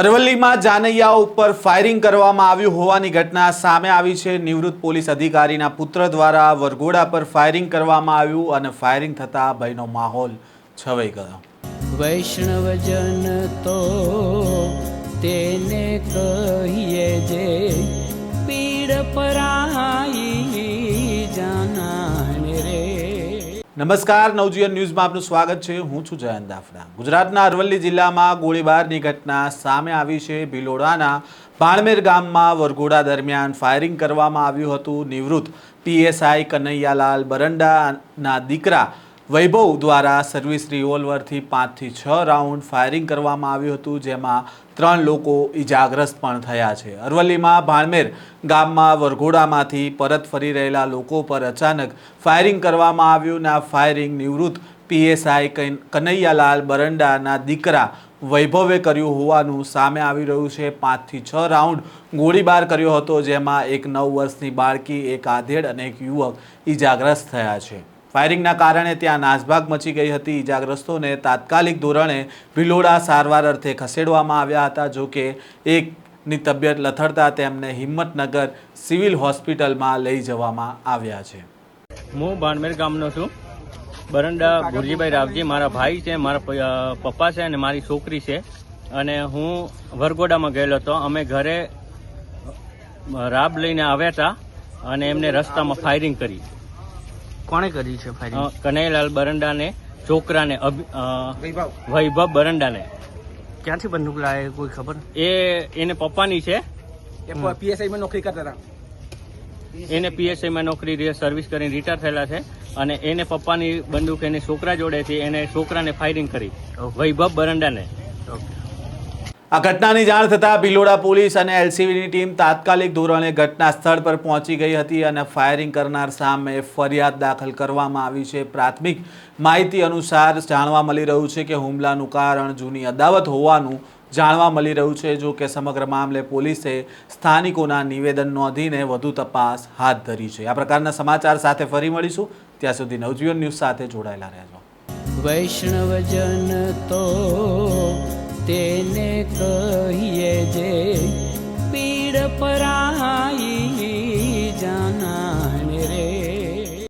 અરવલ્લીમાં જાનૈયા ઉપર ફાયરિંગ કરવામાં આવ્યું હોવાની ઘટના સામે આવી છે. નિવૃત્ત પોલીસ અધિકારીના પુત્ર દ્વારા વરઘોડા પર ફાયરિંગ કરવામાં આવ્યું અને ફાયરિંગ થતાં ભયનો માહોલ છવાઈ ગયો. વૈષ્ણવજન તો નમસ્કાર, નવજીવન ન્યૂઝમાં આપનું સ્વાગત છે. હું છું જયંત દાફડા. ગુજરાતના અરવલ્લી જિલ્લામાં ગોળીબારની ઘટના સામે આવી છે. ભિલોડાના પાણમેર ગામમાં વરઘોડા દરમિયાન ફાયરિંગ કરવામાં આવ્યું હતું. નિવૃત્ત પીએસઆઈ કનૈયાલાલ બરંડાના દીકરા વૈભવ દ્વારા સર્વિસ રિવોલ્વરથી પાંચથી છ રાઉન્ડ ફાયરિંગ કરવામાં આવ્યું હતું, જેમાં ત્રણ લોકો ઈજાગ્રસ્ત પણ થયા છે. અરવલ્લીમાં ભાણમેર ગામમાં વરઘોડામાંથી પરત ફરી રહેલા લોકો પર અચાનક ફાયરિંગ કરવામાં આવ્યું ને આ ફાયરિંગ નિવૃત્ત પીએસઆઈ કનૈયાલાલ બરંડાના દીકરા વૈભવે કર્યું હોવાનું સામે આવી રહ્યું છે. પાંચથી છ રાઉન્ડ ગોળીબાર કર્યો હતો, જેમાં એક નવ વર્ષની બાળકી, એક આધેડ અને એક યુવક ઈજાગ્રસ્ત થયા છે. ફાયરિંગના કારણે ત્યાં નાસભાગ મચી ગઈ હતી. ઇજાગ્રસ્તોને તાત્કાલિક ધોરણે ભિલોડા સારવાર અર્થે ખસેડવામાં આવ્યા હતા. જો કે એકની તબિયત લથડતા તેમને હિંમતનગર સિવિલ હોસ્પિટલમાં લઈ જવામાં આવ્યા છે. હું બાણમેર ગામનો છું. બરંડા ભુરજીભાઈ રાવજી મારા ભાઈ છે, મારા પપ્પા છે અને મારી છોકરી છે. અને હું વરગોડામાં ગયેલો હતો. અમે ઘરે રાબ લઈને આવ્યા હતા અને એમને રસ્તામાં ફાયરિંગ કરી. કોણે કરી છે ફાયરિંગ? કનૈયાલાલ બરંડાને છોકરાને વૈભવ. બરંડાને. ક્યાંથી બંદૂક લાવે કોઈ ખબર? એ એને પપ્પાની છે. પીએસઆઈ માં નોકરી કરતા હતા. એને પીએસઆઈમાં નોકરી રી- સર્વિસ કરીને રિટાયર થયેલા છે અને એને પપ્પાની બંદૂક એને છોકરા જોડેથી એને છોકરાને ફાયરિંગ કરી. વૈભવ બરંડાને. આ ઘટનાની જાણ થતાં ભિલોડા પોલીસ અને એલસીબીની ટીમ તાત્કાલિક ધોરણે ઘટના સ્થળ પર પહોંચી ગઈ હતી અને ફાયરિંગ કરનાર સામે ફરિયાદ દાખલ કરવામાં આવી છે. પ્રાથમિક માહિતી અનુસાર જાણવા મળી રહ્યું છે કે હુમલાનું કારણ જૂની અદાવત હોવાનું જાણવા મળી રહ્યું છે, જો કે સમગ્ર મામલે પોલીસે સ્થાનિકોના નિવેદન નોંધીને વધુ તપાસ હાથ ધરી છે. આ પ્રકારના સમાચાર સાથે ફરી મળીશું. ત્યાં સુધી નવજીવન ન્યૂઝ સાથે જોડાયેલા રહેજો. વૈષ્ણવજન કહીએ જે પીડ પરાઈ